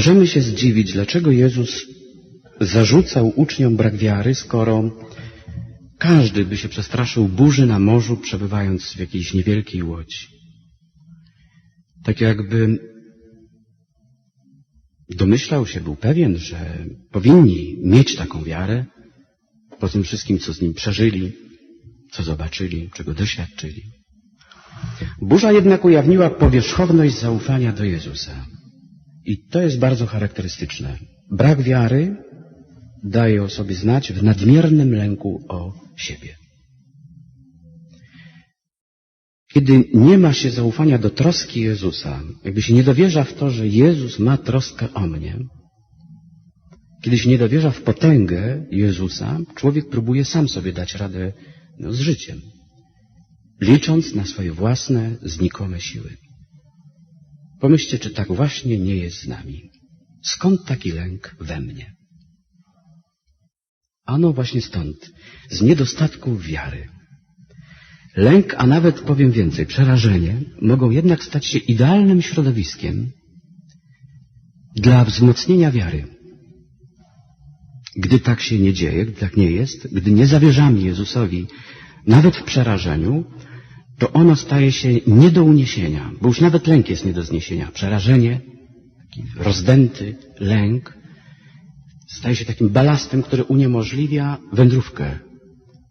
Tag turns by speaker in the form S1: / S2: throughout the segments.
S1: Możemy się zdziwić, dlaczego Jezus zarzucał uczniom brak wiary, skoro każdy by się przestraszył burzy na morzu, przebywając w jakiejś niewielkiej łodzi. Tak jakby domyślał się, był pewien, że powinni mieć taką wiarę po tym wszystkim, co z nim przeżyli, co zobaczyli, czego doświadczyli. Burza jednak ujawniła powierzchowność zaufania do Jezusa. I to jest bardzo charakterystyczne. Brak wiary daje o sobie znać w nadmiernym lęku o siebie. Kiedy nie ma się zaufania do troski Jezusa, jakby się nie dowierza w to, że Jezus ma troskę o mnie, kiedy się nie dowierza w potęgę Jezusa, człowiek próbuje sam sobie dać radę no, z życiem, licząc na swoje własne, znikome siły. Pomyślcie, czy tak właśnie nie jest z nami. Skąd taki lęk we mnie? Ano właśnie stąd, z niedostatku wiary. Lęk, a nawet powiem więcej, przerażenie mogą jednak stać się idealnym środowiskiem dla wzmocnienia wiary. Gdy tak się nie dzieje, gdy tak nie jest, gdy nie zawierzamy Jezusowi nawet w przerażeniu, to ono staje się nie do uniesienia, bo już nawet lęk jest nie do zniesienia. Przerażenie, rozdęty lęk, staje się takim balastem, który uniemożliwia wędrówkę,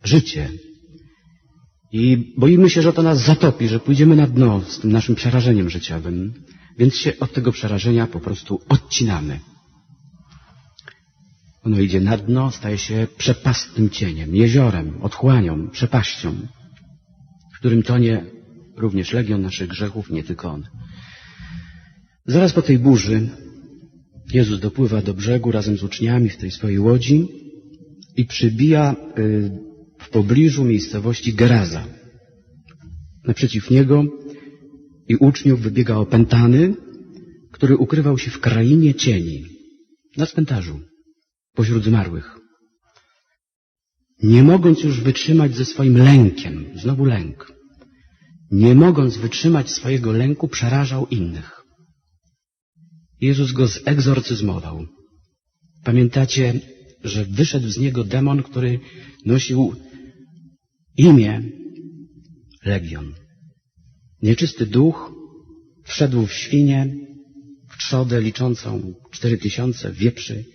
S1: życie. I boimy się, że to nas zatopi, że pójdziemy na dno z tym naszym przerażeniem życiowym, więc się od tego przerażenia po prostu odcinamy. Ono idzie na dno, staje się przepastnym cieniem, jeziorem, otchłanią, przepaścią, w którym tonie również legion naszych grzechów, nie tylko on. Zaraz po tej burzy Jezus dopływa do brzegu razem z uczniami w tej swojej łodzi i przybija w pobliżu miejscowości Geraza. Naprzeciw niego i uczniów wybiega opętany, który ukrywał się w krainie cieni, na cmentarzu, pośród zmarłych. Nie mogąc już wytrzymać ze swoim lękiem, znowu lęk, nie mogąc wytrzymać swojego lęku, przerażał innych. Jezus go zegzorcyzmował. Pamiętacie, że wyszedł z niego demon, który nosił imię Legion. Nieczysty duch wszedł w świnię, w trzodę liczącą cztery tysiące wieprzy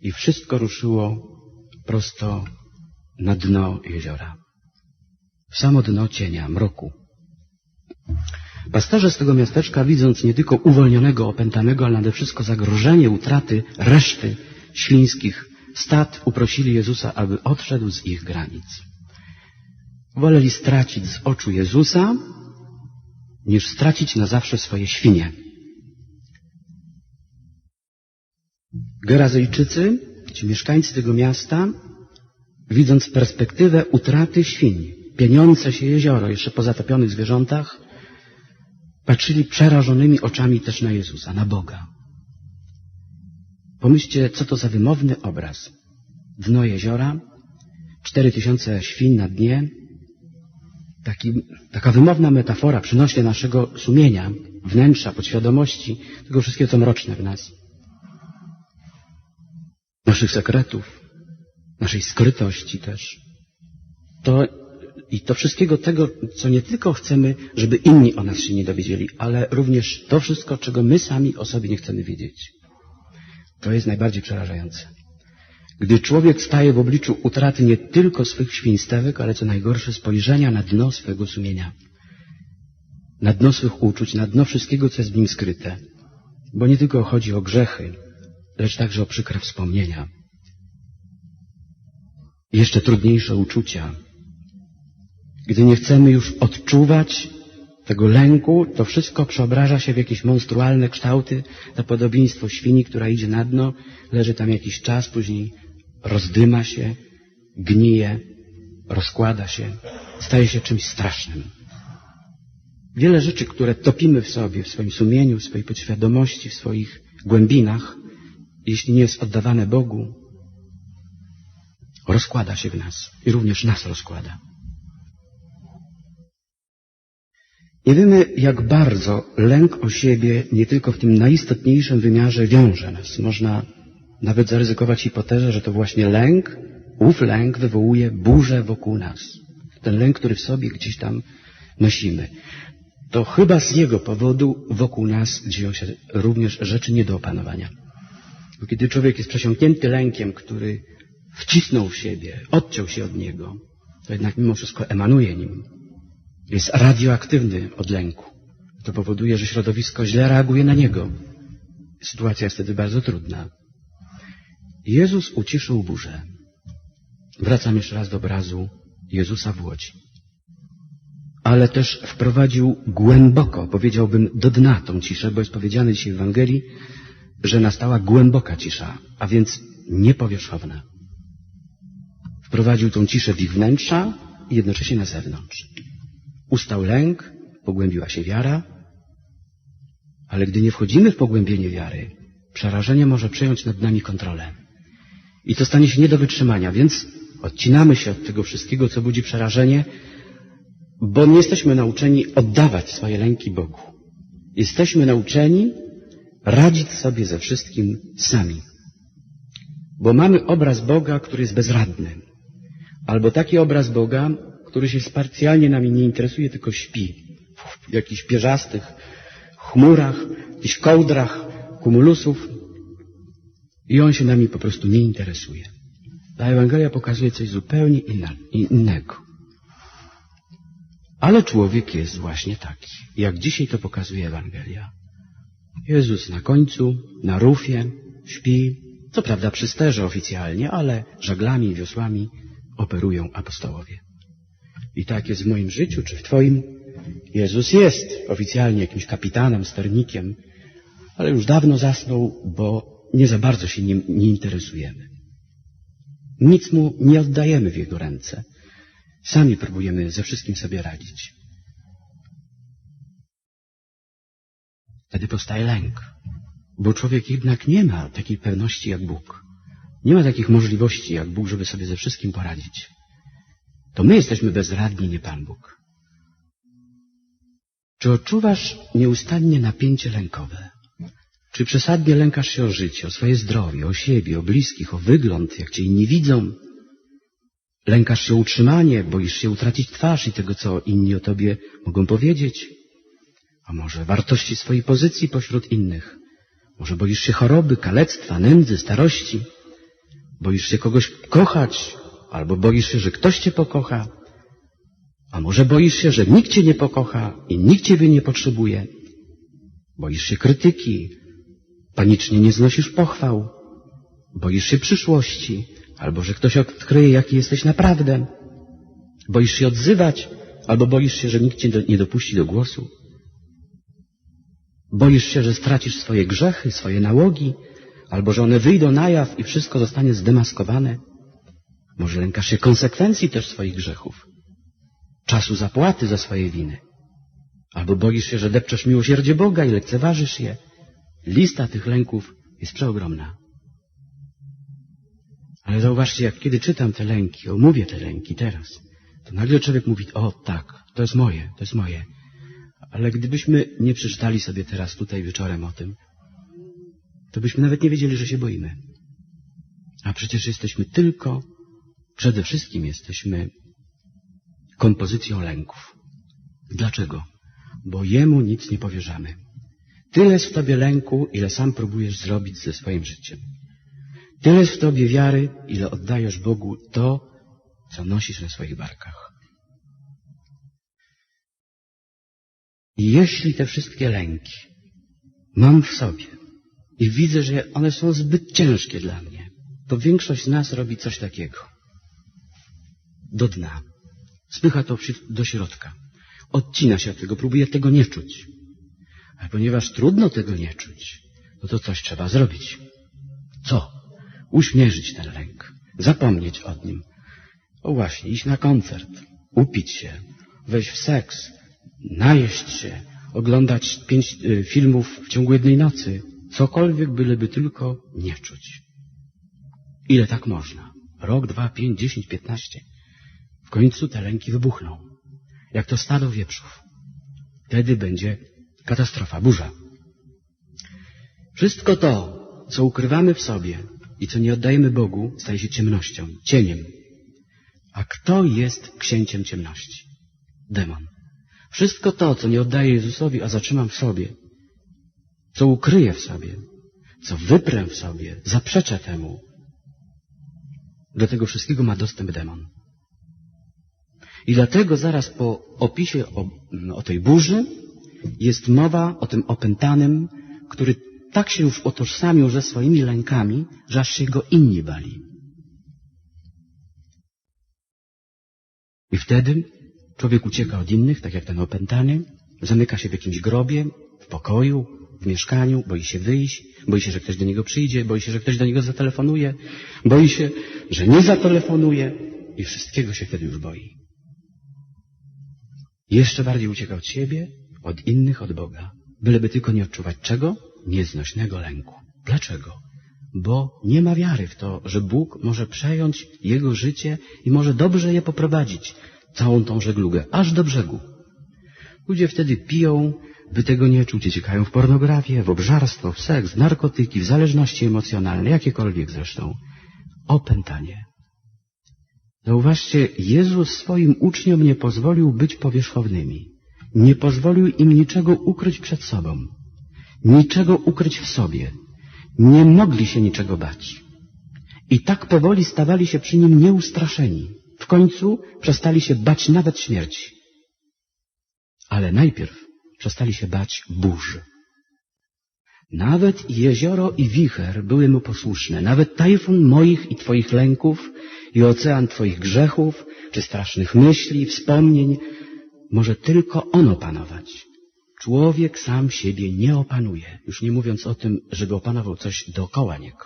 S1: i wszystko ruszyło prosto na dno jeziora. W samo dno cienia, mroku. Pasterze z tego miasteczka, widząc nie tylko uwolnionego, opętanego, ale nade wszystko zagrożenie utraty reszty świńskich stad, uprosili Jezusa, aby odszedł z ich granic. Woleli stracić z oczu Jezusa, niż stracić na zawsze swoje świnie. Gerazejczycy, ci mieszkańcy tego miasta, widząc perspektywę utraty świń, pieniądze się jezioro, jeszcze po zatopionych zwierzętach, patrzyli przerażonymi oczami też na Jezusa, na Boga. Pomyślcie, co to za wymowny obraz. Dno jeziora, cztery tysiące świń na dnie, taki, taka wymowna metafora przynośnie naszego sumienia, wnętrza, podświadomości, tego wszystkiego, co mroczne w nas. Naszych sekretów, naszej skrytości też. To i to wszystkiego tego, co nie tylko chcemy, żeby inni o nas się nie dowiedzieli, ale również to wszystko, czego my sami o sobie nie chcemy wiedzieć. To jest najbardziej przerażające. Gdy człowiek staje w obliczu utraty nie tylko swych świństewek, ale co najgorsze spojrzenia na dno swego sumienia, na dno swych uczuć, na dno wszystkiego, co jest w nim skryte. Bo nie tylko chodzi o grzechy, lecz także o przykre wspomnienia. Jeszcze trudniejsze uczucia, gdy nie chcemy już odczuwać tego lęku, to wszystko przeobraża się w jakieś monstrualne kształty, na podobieństwo świni, która idzie na dno, leży tam jakiś czas, później rozdyma się, gnije, rozkłada się, staje się czymś strasznym. Wiele rzeczy, które topimy w sobie, w swoim sumieniu, w swojej podświadomości, w swoich głębinach, jeśli nie jest oddawane Bogu, rozkłada się w nas i również nas rozkłada. Nie wiemy, jak bardzo lęk o siebie nie tylko w tym najistotniejszym wymiarze wiąże nas. Można nawet zaryzykować hipotezę, że to właśnie lęk, ów lęk wywołuje burzę wokół nas. Ten lęk, który w sobie gdzieś tam nosimy. To chyba z jego powodu wokół nas dzieją się również rzeczy nie do opanowania. Bo kiedy człowiek jest przesiąknięty lękiem, który wcisnął w siebie, odciął się od niego, to jednak mimo wszystko emanuje nim. Jest radioaktywny od lęku. To powoduje, że środowisko źle reaguje na niego. Sytuacja jest wtedy bardzo trudna. Jezus uciszył burzę. Wracam jeszcze raz do obrazu Jezusa w łodzi. Ale też wprowadził głęboko, powiedziałbym, do dna tą ciszę, bo jest powiedziane dzisiaj w Ewangelii, że nastała głęboka cisza, a więc niepowierzchowna. Wprowadził tą ciszę w ich wnętrza i jednocześnie na zewnątrz. Ustał lęk, pogłębiła się wiara, ale gdy nie wchodzimy w pogłębienie wiary, przerażenie może przejąć nad nami kontrolę. I to stanie się nie do wytrzymania, więc odcinamy się od tego wszystkiego, co budzi przerażenie, bo nie jesteśmy nauczeni oddawać swoje lęki Bogu. Jesteśmy nauczeni radzić sobie ze wszystkim sami. Bo mamy obraz Boga, który jest bezradny. Albo taki obraz Boga, który się specjalnie nami nie interesuje, tylko śpi w jakichś pierzastych chmurach, jakichś kołdrach, kumulusów i on się nami po prostu nie interesuje. Ta Ewangelia pokazuje coś zupełnie innego. Ale człowiek jest właśnie taki, jak dzisiaj to pokazuje Ewangelia. Jezus na końcu, na rufie, śpi, co prawda przy sterze oficjalnie, ale żaglami wiosłami operują apostołowie. I tak jest w moim życiu, czy w Twoim. Jezus jest oficjalnie jakimś kapitanem, sternikiem, ale już dawno zasnął, bo nie za bardzo się nim nie interesujemy. Nic mu nie oddajemy w jego ręce. Sami próbujemy ze wszystkim sobie radzić. Wtedy powstaje lęk, bo człowiek jednak nie ma takiej pewności jak Bóg. Nie ma takich możliwości jak Bóg, żeby sobie ze wszystkim poradzić. To my jesteśmy bezradni, nie Pan Bóg. Czy odczuwasz nieustannie napięcie lękowe? Czy przesadnie lękasz się o życie, o swoje zdrowie, o siebie, o bliskich, o wygląd, jak cię inni widzą? Lękasz się o utrzymanie, boisz się utracić twarz i tego, co inni o tobie mogą powiedzieć? A może wartości swojej pozycji pośród innych? Może boisz się choroby, kalectwa, nędzy, starości? Boisz się kogoś kochać, albo boisz się, że ktoś cię pokocha? A może boisz się, że nikt cię nie pokocha i nikt ciebie nie potrzebuje? Boisz się krytyki, panicznie nie znosisz pochwał, boisz się przyszłości, albo że ktoś odkryje, jaki jesteś naprawdę. Boisz się odzywać, albo boisz się, że nikt cię nie dopuści do głosu. Boisz się, że stracisz swoje grzechy, swoje nałogi, albo że one wyjdą na jaw i wszystko zostanie zdemaskowane. Może lękasz się konsekwencji też swoich grzechów, czasu zapłaty za swoje winy. Albo boisz się, że depczesz miłosierdzie Boga i lekceważysz je. Lista tych lęków jest przeogromna. Ale zauważcie, jak kiedy czytam te lęki, omówię te lęki teraz, to nagle człowiek mówi, o tak, to jest moje, to jest moje. Ale gdybyśmy nie przeczytali sobie teraz tutaj wieczorem o tym, to byśmy nawet nie wiedzieli, że się boimy. A przecież jesteśmy tylko, przede wszystkim jesteśmy kompozycją lęków. Dlaczego? Bo Jemu nic nie powierzamy. Tyle jest w Tobie lęku, ile sam próbujesz zrobić ze swoim życiem. Tyle jest w Tobie wiary, ile oddajesz Bogu to, co nosisz na swoich barkach. I jeśli te wszystkie lęki mam w sobie i widzę, że one są zbyt ciężkie dla mnie, to większość z nas robi coś takiego. Do dna. Spycha to do środka. Odcina się od tego, próbuje tego nie czuć. Ale ponieważ trudno tego nie czuć, no to coś trzeba zrobić. Co? Uśmierzyć ten lęk. Zapomnieć o nim. O właśnie, iść na koncert. Upić się. Wejść w seks najeść się, oglądać pięć y, filmów w ciągu jednej nocy, cokolwiek byleby tylko nie czuć. Ile tak można? Rok, dwa, pięć, dziesięć, piętnaście. W końcu te lęki wybuchną. Jak to stado wieprzów. Wtedy będzie katastrofa, burza. Wszystko to, co ukrywamy w sobie i co nie oddajemy Bogu, staje się ciemnością, cieniem. A kto jest księciem ciemności? Demon. Wszystko to, co nie oddaję Jezusowi, a zatrzymam w sobie, co ukryję w sobie, co wyprę w sobie, zaprzeczę temu, do tego wszystkiego ma dostęp demon. I dlatego zaraz po opisie o, o tej burzy jest mowa o tym opętanym, który tak się już utożsamił ze swoimi lękami, że aż się go inni bali. I wtedy człowiek ucieka od innych, tak jak ten opętany, zamyka się w jakimś grobie, w pokoju, w mieszkaniu, boi się wyjść, boi się, że ktoś do niego przyjdzie, boi się, że ktoś do niego zatelefonuje, boi się, że nie zatelefonuje i wszystkiego się wtedy już boi. Jeszcze bardziej ucieka od siebie, od innych, od Boga, byleby tylko nie odczuwać czego? Nieznośnego lęku. Dlaczego? Bo nie ma wiary w to, że Bóg może przejąć jego życie i może dobrze je poprowadzić, całą tą żeglugę, aż do brzegu. Ludzie wtedy piją, by tego nie czuć, uciekają w pornografię, w obżarstwo, w seks, w narkotyki, w zależności emocjonalne, jakiekolwiek zresztą. Opętanie. Zauważcie, Jezus swoim uczniom nie pozwolił być powierzchownymi. Nie pozwolił im niczego ukryć przed sobą. Niczego ukryć w sobie. Nie mogli się niczego bać. I tak powoli stawali się przy nim nieustraszeni. W końcu przestali się bać nawet śmierci. Ale najpierw przestali się bać burzy. Nawet jezioro i wicher były mu posłuszne, nawet tajfun moich i Twoich lęków i ocean Twoich grzechów, czy strasznych myśli, wspomnień, może tylko on opanować. Człowiek sam siebie nie opanuje, już nie mówiąc o tym, żeby opanował coś dookoła niego.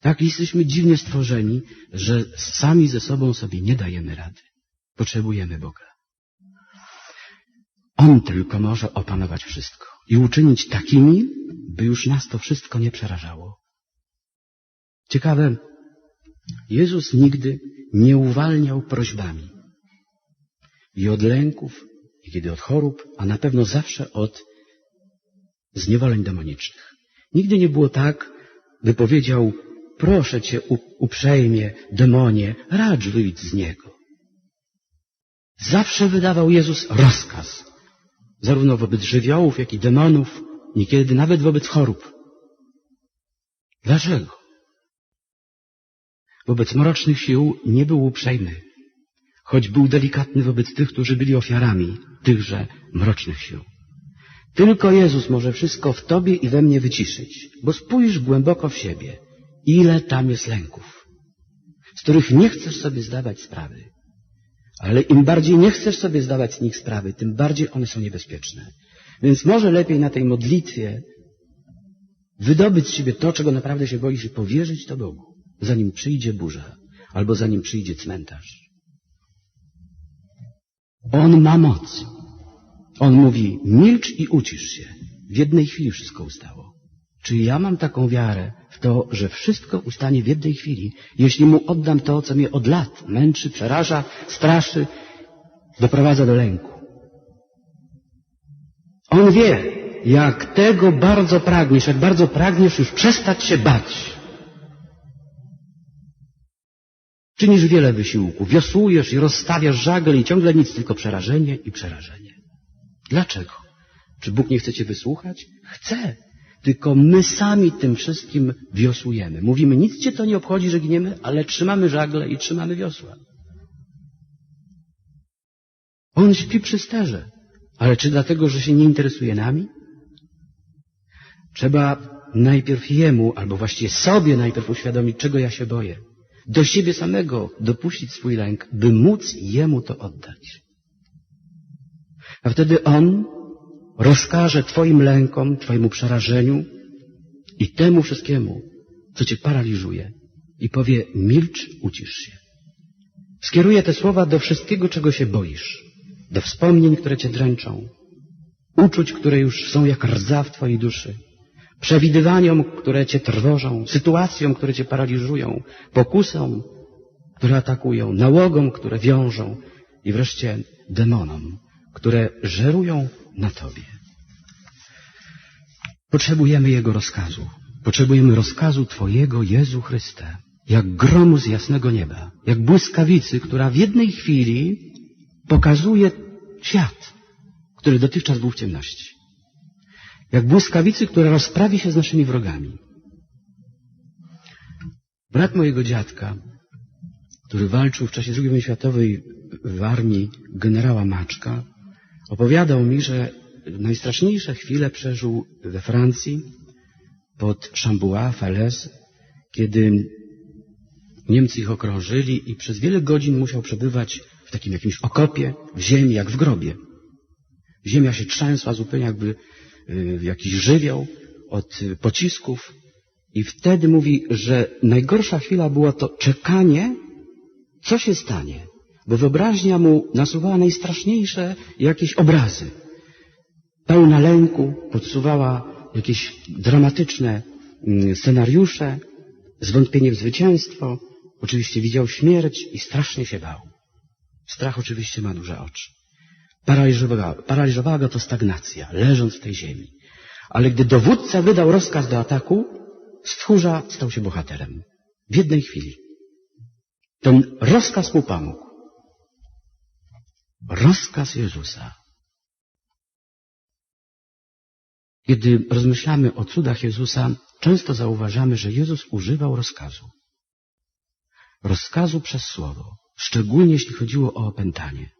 S1: Tak jesteśmy dziwnie stworzeni, że sami ze sobą sobie nie dajemy rady. Potrzebujemy Boga. On tylko może opanować wszystko i uczynić takimi, by już nas to wszystko nie przerażało. Ciekawe, Jezus nigdy nie uwalniał prośbami. I od lęków, i kiedy od chorób, a na pewno zawsze od zniewoleń demonicznych. Nigdy nie było tak, by powiedział, proszę cię uprzejmie, demonie, racz wyjść z niego. Zawsze wydawał Jezus rozkaz, zarówno wobec żywiołów, jak i demonów, niekiedy nawet wobec chorób. Dlaczego? Wobec mrocznych sił nie był uprzejmy, choć był delikatny wobec tych, którzy byli ofiarami tychże mrocznych sił. Tylko Jezus może wszystko w Tobie i we mnie wyciszyć, bo spójrz głęboko w siebie, ile tam jest lęków, z których nie chcesz sobie zdawać sprawy. Ale im bardziej nie chcesz sobie zdawać z nich sprawy, tym bardziej one są niebezpieczne. Więc może lepiej na tej modlitwie wydobyć z siebie to, czego naprawdę się boisz i powierzyć to Bogu, zanim przyjdzie burza albo zanim przyjdzie cmentarz. On ma moc. On mówi, milcz i ucisz się. W jednej chwili wszystko ustało. Czy ja mam taką wiarę w to, że wszystko ustanie w jednej chwili, jeśli mu oddam to, co mnie od lat męczy, przeraża, straszy, doprowadza do lęku? On wie, jak tego bardzo pragniesz, jak bardzo pragniesz już przestać się bać. Czynisz wiele wysiłków, wiosłujesz i rozstawiasz żagle i ciągle nic, tylko przerażenie i przerażenie. Dlaczego? Czy Bóg nie chce Cię wysłuchać? Chce. Tylko my sami tym wszystkim wiosłujemy. Mówimy, nic Cię to nie obchodzi, że giniemy, ale trzymamy żagle i trzymamy wiosła. On śpi przy sterze. Ale czy dlatego, że się nie interesuje nami? Trzeba najpierw Jemu, albo właściwie sobie najpierw uświadomić, czego ja się boję. Do siebie samego dopuścić swój lęk, by móc Jemu to oddać. A wtedy On rozkaże Twoim lękom, Twojemu przerażeniu i temu wszystkiemu, co Cię paraliżuje i powie milcz, ucisz się. Skieruje te słowa do wszystkiego, czego się boisz, do wspomnień, które Cię dręczą, uczuć, które już są jak rdza w Twojej duszy, przewidywaniom, które Cię trwożą, sytuacjom, które Cię paraliżują, pokusom, które atakują, nałogom, które wiążą i wreszcie demonom, które żerują na Tobie. Potrzebujemy Jego rozkazu. Potrzebujemy rozkazu Twojego, Jezu Chryste, jak gromu z jasnego nieba, jak błyskawicy, która w jednej chwili pokazuje świat, który dotychczas był w ciemności. Jak błyskawicy, która rozprawi się z naszymi wrogami. Brat mojego dziadka, który walczył w czasie II wojny światowej w armii generała Maczka, opowiadał mi, że najstraszniejsze chwile przeżył we Francji pod Chambois, Falaise, kiedy Niemcy ich okrążyli i przez wiele godzin musiał przebywać w takim jakimś okopie, w ziemi, jak w grobie. Ziemia się trzęsła zupełnie jakby y, jakiś żywioł od pocisków. I wtedy mówi, że najgorsza chwila było to czekanie, co się stanie. Bo wyobraźnia mu nasuwała najstraszniejsze jakieś obrazy. Pełna lęku podsuwała jakieś dramatyczne mm, scenariusze, zwątpienie w zwycięstwo. Oczywiście widział śmierć i strasznie się bał. Strach oczywiście ma duże oczy. Paraliżowała, paraliżowała go to stagnacja, leżąc w tej ziemi. Ale gdy dowódca wydał rozkaz do ataku, stchórza stał się bohaterem. W jednej chwili. Ten rozkaz mu pomógł. Rozkaz Jezusa. Kiedy rozmyślamy o cudach Jezusa, często zauważamy, że Jezus używał rozkazu. Rozkazu przez słowo, szczególnie jeśli chodziło o opętanie.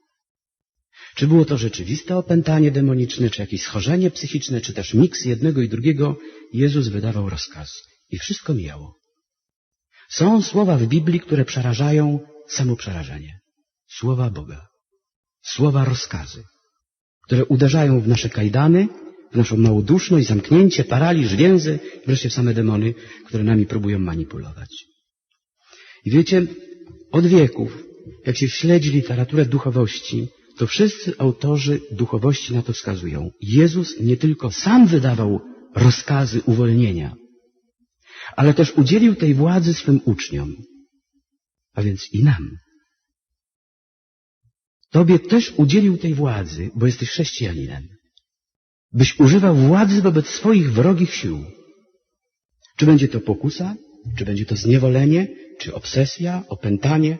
S1: Czy było to rzeczywiste opętanie demoniczne, czy jakieś schorzenie psychiczne, czy też miks jednego i drugiego, Jezus wydawał rozkaz i wszystko mijało. Są słowa w Biblii, które przerażają samo przerażenie. Słowa Boga. Słowa rozkazy, które uderzają w nasze kajdany, w naszą małoduszność, zamknięcie, paraliż, więzy, wreszcie w same demony, które nami próbują manipulować. I wiecie, od wieków, jak się śledzi literaturę duchowości, to wszyscy autorzy duchowości na to wskazują. Jezus nie tylko sam wydawał rozkazy uwolnienia, ale też udzielił tej władzy swym uczniom, a więc i nam. Tobie też udzielił tej władzy, bo jesteś chrześcijaninem, byś używał władzy wobec swoich wrogich sił. Czy będzie to pokusa, czy będzie to zniewolenie, czy obsesja, opętanie,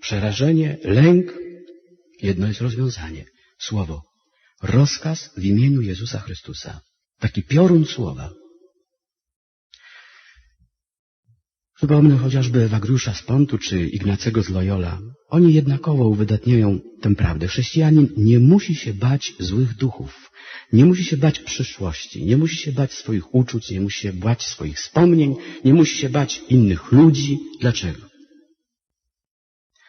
S1: przerażenie, lęk, Jedno jest rozwiązanie. Słowo. Rozkaz w imieniu Jezusa Chrystusa. Taki piorun słowa. Przypomnę chociażby Ewagriusza z Pontu czy Ignacego z Loyola. Oni jednakowo uwydatniają tę prawdę. Chrześcijanin nie musi się bać złych duchów. Nie musi się bać przyszłości. Nie musi się bać swoich uczuć. Nie musi się bać swoich wspomnień. Nie musi się bać innych ludzi. Dlaczego?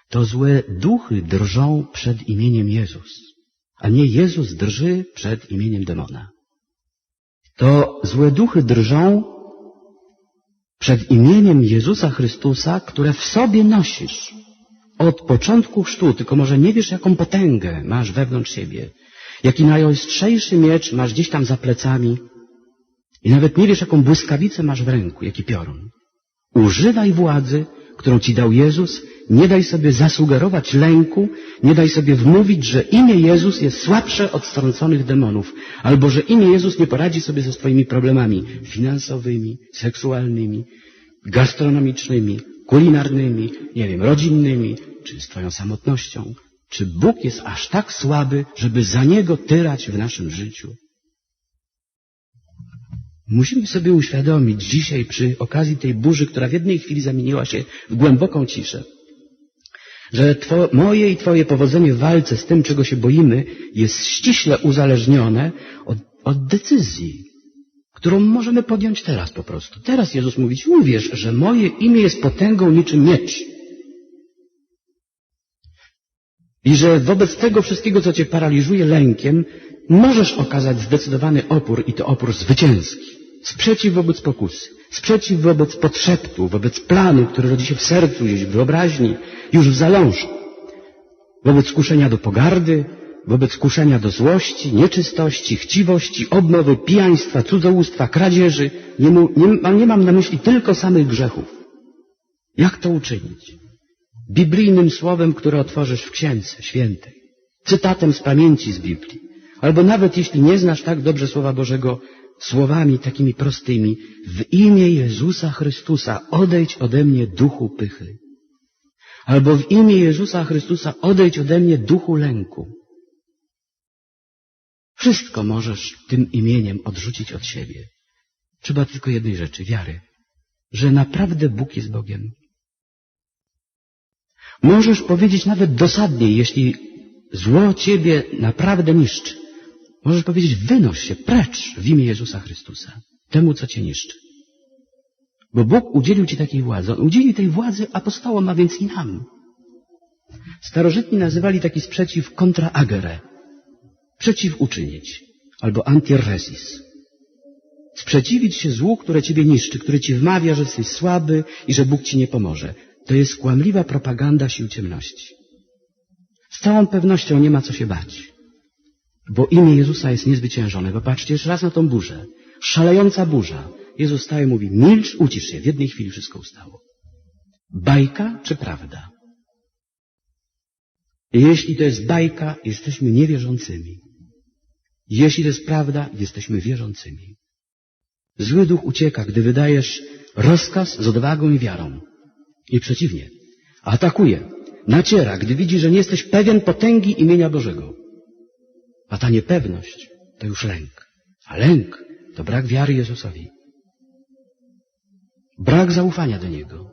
S1: to złe duchy drżą przed imieniem Jezus, a nie Jezus drży przed imieniem demona. To złe duchy drżą przed imieniem Jezusa Chrystusa, które w sobie nosisz. Od początku chrztu, tylko może nie wiesz, jaką potęgę masz wewnątrz siebie, jaki najostrzejszy miecz masz gdzieś tam za plecami. I nawet nie wiesz, jaką błyskawicę masz w ręku, jaki piorun. Używaj władzy, którą ci dał Jezus nie daj sobie zasugerować lęku, nie daj sobie wmówić, że imię Jezus jest słabsze od strąconych demonów, albo że imię Jezus nie poradzi sobie ze swoimi problemami finansowymi, seksualnymi, gastronomicznymi, kulinarnymi, nie wiem, rodzinnymi, czy z Twoją samotnością. Czy Bóg jest aż tak słaby, żeby za Niego tyrać w naszym życiu? Musimy sobie uświadomić dzisiaj przy okazji tej burzy, która w jednej chwili zamieniła się w głęboką ciszę, że two, moje i Twoje powodzenie w walce z tym, czego się boimy, jest ściśle uzależnione od, od decyzji, którą możemy podjąć teraz po prostu. Teraz Jezus mówi Ci, uwierz, że moje imię jest potęgą niczym miecz. I że wobec tego wszystkiego, co Cię paraliżuje lękiem, możesz okazać zdecydowany opór i to opór zwycięski. Sprzeciw wobec pokusy, sprzeciw wobec podszeptu, wobec planu, który rodzi się w sercu, gdzieś w wyobraźni, już w zalążku. Wobec skuszenia do pogardy, wobec kuszenia do złości, nieczystości, chciwości, obmowy, pijaństwa, cudzołóstwa, kradzieży. Nie, nie, nie mam na myśli tylko samych grzechów. Jak to uczynić? Biblijnym słowem, które otworzysz w Księdze Świętej. cytatem z pamięci z Biblii. Albo nawet jeśli nie znasz tak dobrze Słowa Bożego, słowami takimi prostymi, w imię Jezusa Chrystusa odejdź ode mnie duchu pychy. Albo w imię Jezusa Chrystusa odejdź ode mnie duchu lęku. Wszystko możesz tym imieniem odrzucić od siebie. Trzeba tylko jednej rzeczy, wiary, że naprawdę Bóg jest Bogiem. Możesz powiedzieć nawet dosadniej, jeśli zło ciebie naprawdę niszczy. Możesz powiedzieć, wynoś się precz w imię Jezusa Chrystusa, temu, co cię niszczy. Bo Bóg udzielił ci takiej władzy. On udzielił tej władzy apostołom, a więc i nam. Starożytni nazywali taki sprzeciw kontra agere. Przeciw uczynić. Albo antiresis. Sprzeciwić się złu, które ciebie niszczy, które ci wmawia, że jesteś słaby i że Bóg ci nie pomoże. To jest kłamliwa propaganda sił ciemności. Z całą pewnością nie ma co się bać. Bo imię Jezusa jest niezwyciężone. Popatrzcie jeszcze raz na tą burzę. Szalejąca burza. Jezus staje i mówi, milcz, ucisz się. W jednej chwili wszystko ustało. Bajka czy prawda? Jeśli to jest bajka, jesteśmy niewierzącymi. Jeśli to jest prawda, jesteśmy wierzącymi. Zły duch ucieka, gdy wydajesz rozkaz z odwagą i wiarą. I przeciwnie. Atakuje, naciera, gdy widzi, że nie jesteś pewien potęgi imienia Bożego. A ta niepewność to już lęk. A lęk to brak wiary Jezusowi. Brak zaufania do Niego.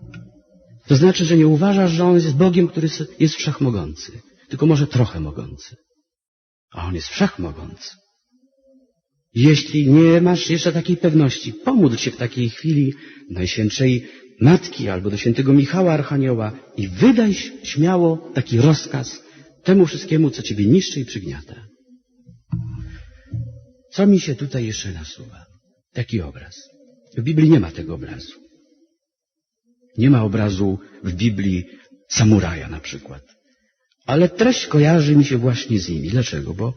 S1: To znaczy, że nie uważasz, że On jest Bogiem, który jest wszechmogący, tylko może trochę mogący. A On jest wszechmogący. Jeśli nie masz jeszcze takiej pewności, pomódl się w takiej chwili Najświętszej Matki albo do świętego Michała Archanioła i wydaj śmiało taki rozkaz temu wszystkiemu, co ciebie niszczy i przygniata. Co mi się tutaj jeszcze nasuwa? Taki obraz. W Biblii nie ma tego obrazu. Nie ma obrazu w Biblii samuraja na przykład. Ale treść kojarzy mi się właśnie z nimi. Dlaczego? Bo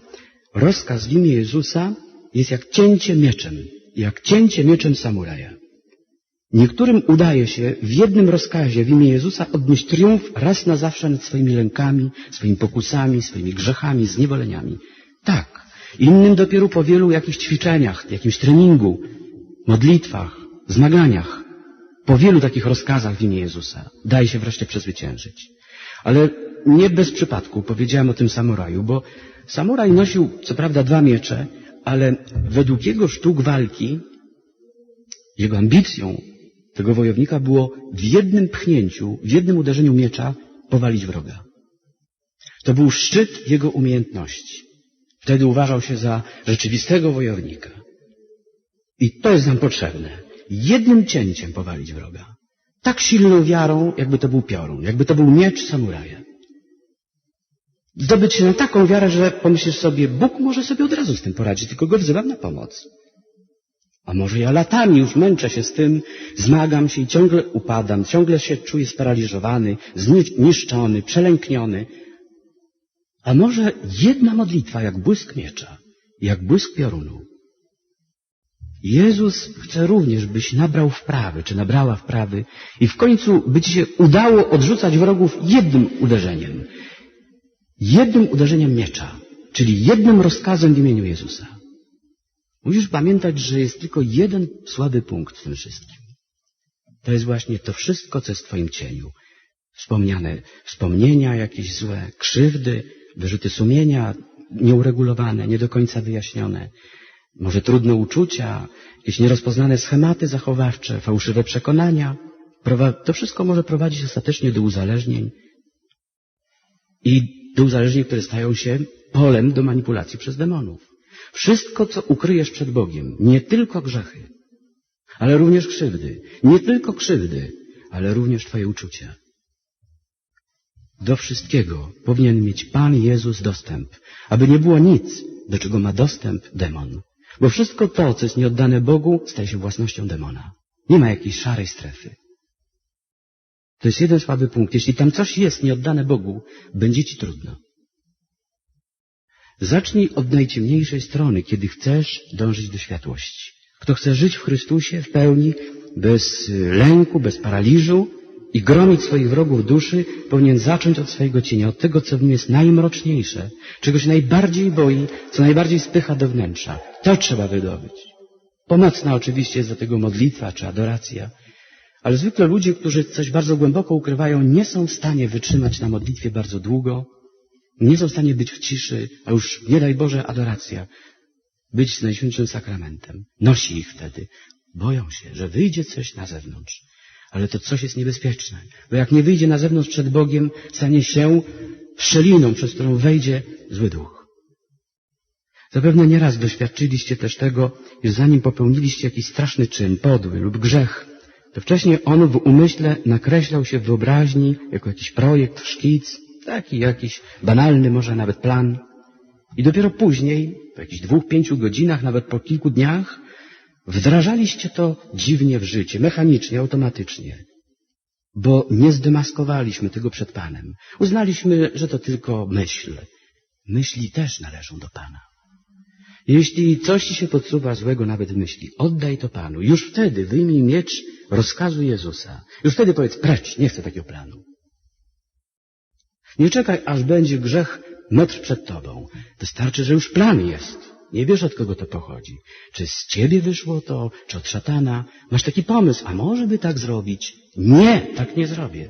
S1: rozkaz w imię Jezusa jest jak cięcie mieczem. Jak cięcie mieczem samuraja. Niektórym udaje się w jednym rozkazie w imię Jezusa odnieść triumf raz na zawsze nad swoimi lękami, swoimi pokusami, swoimi grzechami, zniewoleniami. Tak. Innym dopiero po wielu jakichś ćwiczeniach, jakimś treningu, modlitwach, zmaganiach, po wielu takich rozkazach w imię Jezusa daje się wreszcie przezwyciężyć. Ale nie bez przypadku powiedziałem o tym samuraju, bo samuraj nosił co prawda dwa miecze, ale według jego sztuk walki, jego ambicją tego wojownika było w jednym pchnięciu, w jednym uderzeniu miecza powalić wroga. To był szczyt jego umiejętności. Wtedy uważał się za rzeczywistego wojownika. I to jest nam potrzebne. Jednym cięciem powalić wroga. Tak silną wiarą, jakby to był piorun, jakby to był miecz samuraja. Zdobyć się na taką wiarę, że pomyślisz sobie, Bóg może sobie od razu z tym poradzić, tylko go wzywam na pomoc. A może ja latami już męczę się z tym, zmagam się i ciągle upadam, ciągle się czuję sparaliżowany, zniszczony, przelękniony. A może jedna modlitwa, jak błysk miecza, jak błysk piorunu. Jezus chce również, byś nabrał wprawy, czy nabrała wprawy i w końcu by ci się udało odrzucać wrogów jednym uderzeniem. Jednym uderzeniem miecza, czyli jednym rozkazem w imieniu Jezusa. Musisz pamiętać, że jest tylko jeden słaby punkt w tym wszystkim. To jest właśnie to wszystko, co jest w Twoim cieniu. Wspomniane wspomnienia jakieś złe, krzywdy, wyrzuty sumienia nieuregulowane, nie do końca wyjaśnione, może trudne uczucia, jakieś nierozpoznane schematy zachowawcze, fałszywe przekonania. To wszystko może prowadzić ostatecznie do uzależnień i do uzależnień, które stają się polem do manipulacji przez demonów. Wszystko, co ukryjesz przed Bogiem, nie tylko grzechy, ale również krzywdy, nie tylko krzywdy, ale również Twoje uczucia. Do wszystkiego powinien mieć Pan Jezus dostęp, aby nie było nic, do czego ma dostęp demon. Bo wszystko to, co jest nieoddane Bogu, staje się własnością demona. Nie ma jakiejś szarej strefy. To jest jeden słaby punkt. Jeśli tam coś jest nieoddane Bogu, będzie ci trudno. Zacznij od najciemniejszej strony, kiedy chcesz dążyć do światłości. Kto chce żyć w Chrystusie w pełni, bez lęku, bez paraliżu, i gromić swoich wrogów duszy, powinien zacząć od swojego cienia, od tego, co w nim jest najmroczniejsze, czego się najbardziej boi, co najbardziej spycha do wnętrza. To trzeba wydobyć. Pomocna oczywiście jest do tego modlitwa czy adoracja, ale zwykle ludzie, którzy coś bardzo głęboko ukrywają, nie są w stanie wytrzymać na modlitwie bardzo długo, nie są w stanie być w ciszy, a już nie daj Boże adoracja, być z Najświętszym Sakramentem. Nosi ich wtedy. Boją się, że wyjdzie coś na zewnątrz. Ale to coś jest niebezpieczne, bo jak nie wyjdzie na zewnątrz przed Bogiem, stanie się szczeliną, przez którą wejdzie zły duch. Zapewne nieraz doświadczyliście też tego, że zanim popełniliście jakiś straszny czyn, podły lub grzech, to wcześniej on w umyśle nakreślał się w wyobraźni jako jakiś projekt, szkic, taki jakiś banalny może nawet plan. I dopiero później, po jakichś dwóch, pięciu godzinach, nawet po kilku dniach, wdrażaliście to dziwnie w życie, mechanicznie, automatycznie. Bo nie zdemaskowaliśmy tego przed Panem. Uznaliśmy, że to tylko myśl. Myśli też należą do Pana. Jeśli coś ci się podsuwa złego nawet w myśli, oddaj to Panu. Już wtedy wyjmij miecz rozkazu Jezusa. Już wtedy powiedz, precz, nie chcę takiego planu. Nie czekaj, aż będzie grzech metr przed tobą. Wystarczy, że już plan jest. Nie wiesz, od kogo to pochodzi. Czy z ciebie wyszło to, czy od szatana? Masz taki pomysł, a może by tak zrobić? Nie, tak nie zrobię.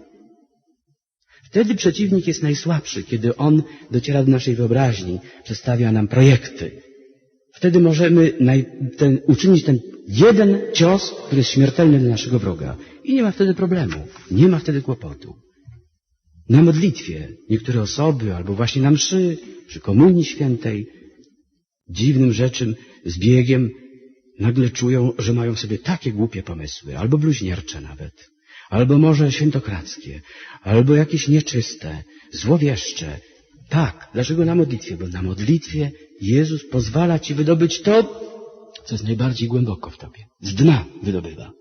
S1: Wtedy przeciwnik jest najsłabszy, kiedy on dociera do naszej wyobraźni, przedstawia nam projekty. Wtedy możemy naj, ten, uczynić ten jeden cios, który jest śmiertelny dla naszego wroga. I nie ma wtedy problemu, nie ma wtedy kłopotu. Na modlitwie niektóre osoby, albo właśnie na mszy, przy Komunii Świętej, dziwnym rzeczym, zbiegiem, nagle czują, że mają sobie takie głupie pomysły, albo bluźniercze nawet, albo może świętokradzkie, albo jakieś nieczyste, złowieszcze. Tak, dlaczego na modlitwie? Bo na modlitwie Jezus pozwala Ci wydobyć to, co jest najbardziej głęboko w Tobie. Z dna wydobywa.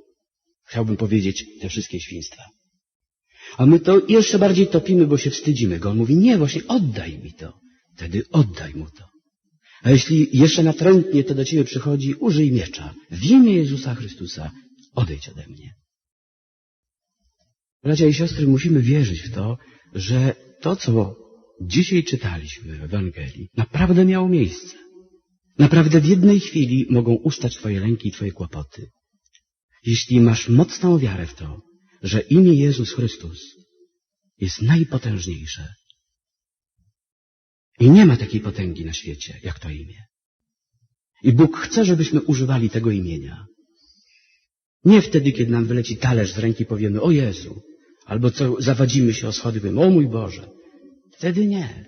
S1: Chciałbym powiedzieć te wszystkie świństwa. A my to jeszcze bardziej topimy, bo się wstydzimy go. On mówi, nie, właśnie oddaj mi to. Wtedy oddaj mu to. A jeśli jeszcze natrętnie to do ciebie przychodzi, użyj miecza. W imię Jezusa Chrystusa odejdź ode mnie. Bracia i siostry, musimy wierzyć w to, że to, co dzisiaj czytaliśmy w Ewangelii, naprawdę miało miejsce. Naprawdę w jednej chwili mogą ustać Twoje lęki i Twoje kłopoty. Jeśli masz mocną wiarę w to, że imię Jezus Chrystus jest najpotężniejsze. I nie ma takiej potęgi na świecie, jak to imię. I Bóg chce, żebyśmy używali tego imienia. Nie wtedy, kiedy nam wyleci talerz z ręki powiemy, o Jezu, albo co zawadzimy się o schody, powiemy, o mój Boże. Wtedy nie.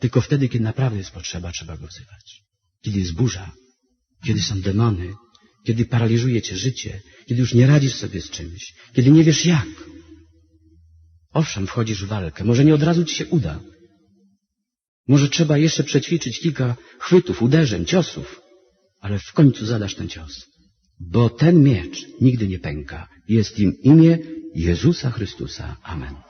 S1: Tylko wtedy, kiedy naprawdę jest potrzeba, trzeba go wzywać. Kiedy jest burza, kiedy są demony, kiedy paraliżuje cię życie, kiedy już nie radzisz sobie z czymś, kiedy nie wiesz jak. Owszem, wchodzisz w walkę, może nie od razu ci się uda. Może trzeba jeszcze przećwiczyć kilka chwytów, uderzeń, ciosów, ale w końcu zadasz ten cios. Bo ten miecz nigdy nie pęka. Jest im imię Jezusa Chrystusa. Amen.